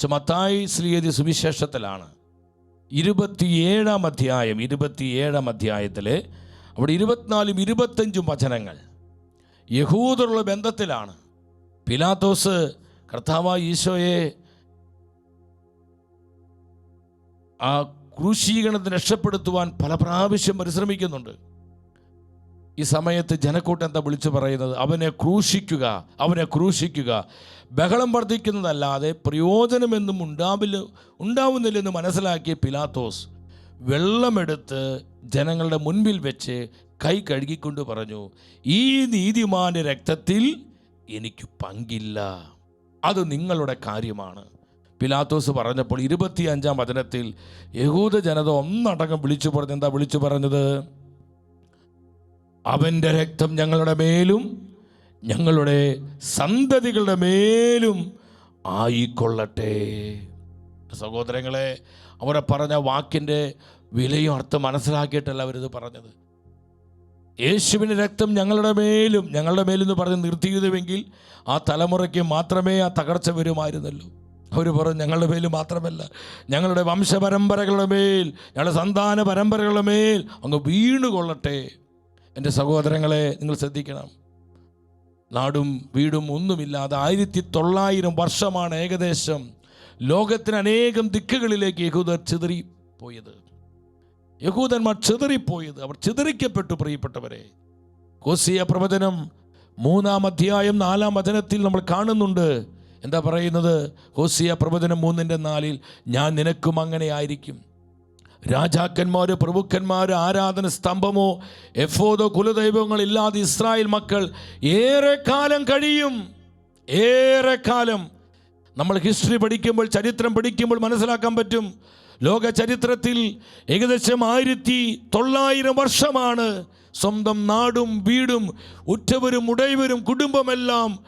പക്ഷെ മത്തായി ശ്രീയതി സുവിശേഷത്തിലാണ്. ഇരുപത്തിയേഴാം അധ്യായം ഇരുപത്തിയേഴാം അധ്യായത്തിൽ അവിടെ ഇരുപത്തിനാലും ഇരുപത്തഞ്ചും വചനങ്ങൾ. യഹൂദറുള്ള ബന്ധത്തിലാണ്. പിലാത്തോസ് കർത്താവായ ഈശോയെ ആ ക്രൂശീകരണത്തിന് രക്ഷപ്പെടുത്തുവാൻ പല പ്രാവശ്യം പരിശ്രമിക്കുന്നുണ്ട്. ഈ സമയത്ത് ജനക്കൂട്ടം എന്താ വിളിച്ചു പറയുന്നത്? അവനെ ക്രൂശിക്കുക അവനെ ക്രൂശിക്കുക. ബഹളം വർദ്ധിക്കുന്നതല്ലാതെ പ്രയോജനമെന്നും ഉണ്ടാവില്ല ഉണ്ടാവുന്നില്ലെന്ന് മനസ്സിലാക്കിയ പിലാത്തോസ് വെള്ളമെടുത്ത് ജനങ്ങളുടെ മുൻപിൽ വെച്ച് കൈ കഴുകിക്കൊണ്ട് പറഞ്ഞു ഈ നീതിമാന്റെ രക്തത്തിൽ എനിക്ക് പങ്കില്ല. അത് നിങ്ങളുടെ കാര്യമാണ്. പിലാത്തോസ് പറഞ്ഞപ്പോൾ ഇരുപത്തിയഞ്ചാം വചനത്തിൽ യഹൂദ ജനത ഒന്നടങ്കം വിളിച്ചു പറഞ്ഞ് എന്താ വിളിച്ചു പറഞ്ഞത്? അവന്റെ രക്തം ഞങ്ങളുടെ മേലും ഞങ്ങളുടെ സന്തതികളുടെ മേലും ആയിക്കൊള്ളട്ടെ. സഹോദരങ്ങളെ അവരെ പറഞ്ഞ വാക്കിന്റെ വിലയും അർത്ഥം മനസ്സിലാക്കിയിട്ടല്ല അവരിത് പറഞ്ഞത്. യേശുവിന്റെ രക്തം ഞങ്ങളുടെ മേലും ഞങ്ങളുടെ മേലെന്ന് പറഞ്ഞ് നിർത്തിയതുമെങ്കിൽ ആ തലമുറയ്ക്ക് മാത്രമേ ആ തകർച്ച വരുമായിരുന്നല്ലോ അവർ പറഞ്ഞു ഞങ്ങളുടെ മേൽ മാത്രമല്ല ഞങ്ങളുടെ വംശപരമ്പരകളുടെ മേൽ ഞങ്ങളുടെ സന്താന പരമ്പരകളുടെ മേൽ അങ്ങ് വീണുകൊള്ളട്ടെ. എന്റെ സഹോദരങ്ങളെ നിങ്ങൾ ശ്രദ്ധിക്കണം. നാടും വീടും ഒന്നുമില്ലാതെ ആയിരത്തി തൊള്ളായിരം വർഷമാണ് ഏകദേശം ലോകത്തിന് അനേകം ദിക്കുകളിലേക്ക് യഹൂദർ ചിതറിപ്പോയത്. യഹൂദന്മാർ ചിതറിപ്പോയത് അവർ ചിതറിക്കപ്പെട്ടു പ്രിയപ്പെട്ടവരെ. കോസിയ പ്രവചനം മൂന്നാം അധ്യായം നാലാം വചനത്തിൽ നമ്മൾ കാണുന്നുണ്ട്. എന്താ പറയുന്നത്? ഹോസിയ പ്രവചനം മൂന്നിന്റെ നാലിൽ ഞാൻ നിനക്കും അങ്ങനെ ആയിരിക്കും. രാജാക്കന്മാര് പ്രഭുക്കന്മാർ ആരാധന സ്തംഭമോ എഫോദോ കുലദൈവങ്ങൾ ഇല്ലാതെ ഇസ്രായേൽ മക്കൾ ഏറെ കാലം കഴിയും. ഏറെ കാലം. നമ്മൾ ഹിസ്റ്ററി പഠിക്കുമ്പോൾ ചരിത്രം പഠിക്കുമ്പോൾ മനസ്സിലാക്കാൻ പറ്റും. ലോക ചരിത്രത്തിൽ ഏകദേശം ആയിരത്തി തൊള്ളായിരം വർഷമാണ് സ്വന്തം നാടും വീടും ഉറ്റവരും ഉടയവരും കുടുംബമെല്ലാം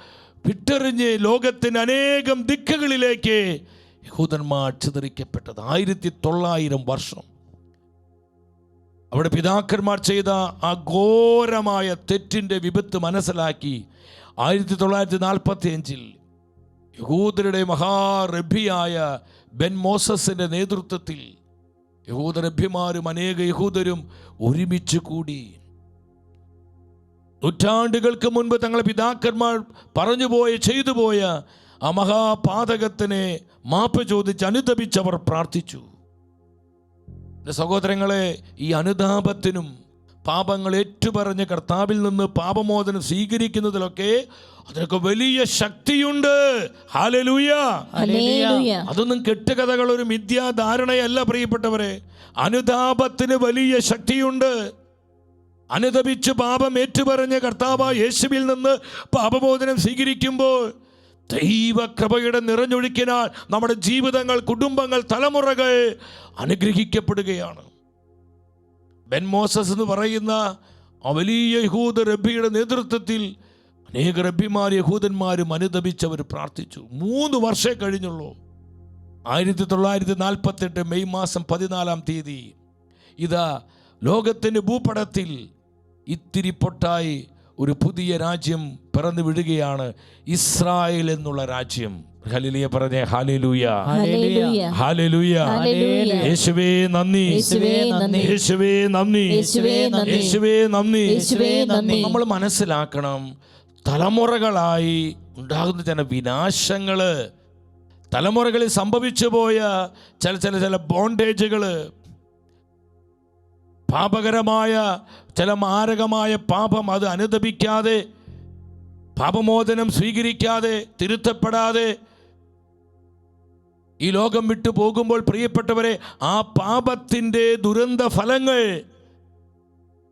വിട്ടെറിഞ്ഞ് ലോകത്തിന് അനേകം ദിക്കുകളിലേക്ക് യഹൂദന്മാർ ചിതറിക്കപ്പെട്ടത് ആയിരത്തി തൊള്ളായിരം വർഷം. അവിടെ പിതാക്കന്മാർ ചെയ്ത ആ ഘോരമായ തെറ്റിന്റെ വിപത്ത് മനസ്സിലാക്കി ആയിരത്തി തൊള്ളായിരത്തി നാൽപ്പത്തി അഞ്ചിൽ യഹൂദരുടെ മഹാറബിയായ ബെൻ മോസസിന്റെ നേതൃത്വത്തിൽ യഹൂദരഭ്യമാരും അനേക യഹൂദരും ഒരുമിച്ച് കൂടി. നൂറ്റാണ്ടുകൾക്ക് മുൻപ് തങ്ങളെ പിതാക്കന്മാർ പറഞ്ഞുപോയ ചെയ്തുപോയ ആ മഹാപാതകത്തിനെ മാപ്പ് ചോദിച്ച് അനുദപിച്ചവർ പ്രാർത്ഥിച്ചു. എന്റെ സഹോദരങ്ങളെ ഈ അനുതാപത്തിനും പാപങ്ങൾ ഏറ്റുപറഞ്ഞ് കർത്താവിൽ നിന്ന് പാപമോചനം സ്വീകരിക്കുന്നതിലൊക്കെ അതിനൊക്കെ വലിയ ശക്തിയുണ്ട്. അതൊന്നും കെട്ടുകഥകൾ ഒരു മിഥ്യാധാരണയല്ല പ്രിയപ്പെട്ടവരെ. അനുതാപത്തിന് വലിയ ശക്തിയുണ്ട്. അനുതപിച്ച് പാപം ഏറ്റുപറഞ്ഞ കർത്താവ് യേശുവിൽ നിന്ന് പാപമോചനം സ്വീകരിക്കുമ്പോൾ ദൈവകൃപയുടെ നിറഞ്ഞൊഴുക്കിനാൽ നമ്മുടെ ജീവിതങ്ങൾ കുടുംബങ്ങൾ തലമുറകൾ അനുഗ്രഹിക്കപ്പെടുകയാണ്. ബെൻ മോസസ് എന്ന് പറയുന്ന വലിയ യഹൂദ റബ്ബിയുടെ നേതൃത്വത്തിൽ അനേക റബ്ബിമാർ യഹൂദന്മാരും അനുദപിച്ചവർ പ്രാർത്ഥിച്ചു. മൂന്ന് വർഷം കഴിഞ്ഞുള്ളൂ. ആയിരത്തി തൊള്ളായിരത്തി നാൽപ്പത്തെട്ട് മെയ് മാസം പതിനാലാം തീയതി ഇതാ ലോകത്തിന്റെ ഭൂപടത്തിൽ ഇത്തിരി പൊട്ടായി ഒരു പുതിയ രാജ്യം പിറന്നു വിടുകയാണ് ഇസ്രായേൽ എന്നുള്ള രാജ്യം. ഹലിലിയ പറഞ്ഞേ ഹാലിലൂയ ഹാലിലൂയ യേശുവേ നന്ദി. യേശുവേ നന്ദി. യേശുവേ നന്ദി. നമ്മൾ മനസ്സിലാക്കണം തലമുറകളായി ഉണ്ടാകുന്ന ചില വിനാശങ്ങൾ തലമുറകളിൽ സംഭവിച്ചു പോയ ചില ചില ചില ബോണ്ടേജുകൾ പാപകരമായ ചില മാരകമായ പാപം അത് അനുദപിക്കാതെ പാപമോചനം സ്വീകരിക്കാതെ തിരുത്തപ്പെടാതെ ഈ ലോകം വിട്ടു പോകുമ്പോൾ പ്രിയപ്പെട്ടവരെ ആ പാപത്തിന്റെ ദുരന്ത ഫലങ്ങൾ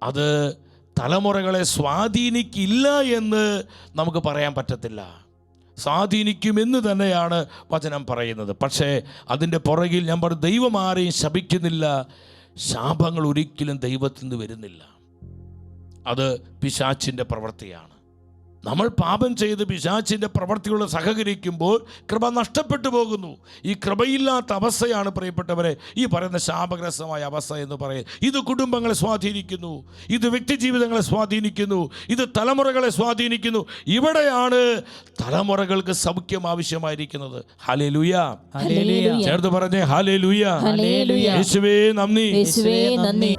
അത് തലമുറകളെ സ്വാധീനിക്കില്ല എന്ന് നമുക്ക് പറയാൻ പറ്റത്തില്ല. സ്വാധീനിക്കുമെന്ന് തന്നെയാണ് വചനം പറയുന്നത്. പക്ഷേ അതിന്റെ പുറകിൽ ഞാൻ പറഞ്ഞു ദൈവം ആരെയും ശപിക്കുന്നില്ല. ശാപങ്ങൾ ഒരിക്കലും ദൈവത്തിൽ നിന്ന് വരുന്നില്ല. അത് പിശാച്ചിന്റെ പ്രവൃത്തിയാണ്. നമ്മൾ പാപം ചെയ്ത് പിശാച്ചിന്റെ പ്രവർത്തികളോട് സഹകരിക്കുമ്പോൾ കൃപ നഷ്ടപ്പെട്ടു പോകുന്നു. ഈ കൃപയില്ലാത്ത അവസ്ഥയാണ് പ്രിയപ്പെട്ടവരെ ഈ പറയുന്ന ശാപഗ്രസ്തമായ അവസ്ഥ എന്ന് പറയും ഇത് കുടുംബങ്ങളെ സ്വാധീനിക്കുന്നു ഇത് വ്യക്തിജീവിതങ്ങളെ സ്വാധീനിക്കുന്നു ഇത് തലമുറകളെ സ്വാധീനിക്കുന്നു. ഇവിടെയാണ് തലമുറകൾക്ക് സൗഖ്യം ആവശ്യമായിരിക്കുന്നത്. ഹലേ ലുയ ചേർത്ത് പറഞ്ഞേ ഹലേ ലുയ യേശുവേ നന്ദി. യേശുവേ നന്ദി.